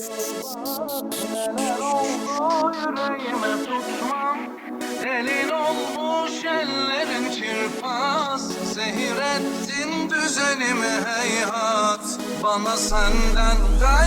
Neler oldu yüreğime tutmam Elin olmuş ellerin çırpaz Zehir ettin düzenimi heyhat Bana senden gayrı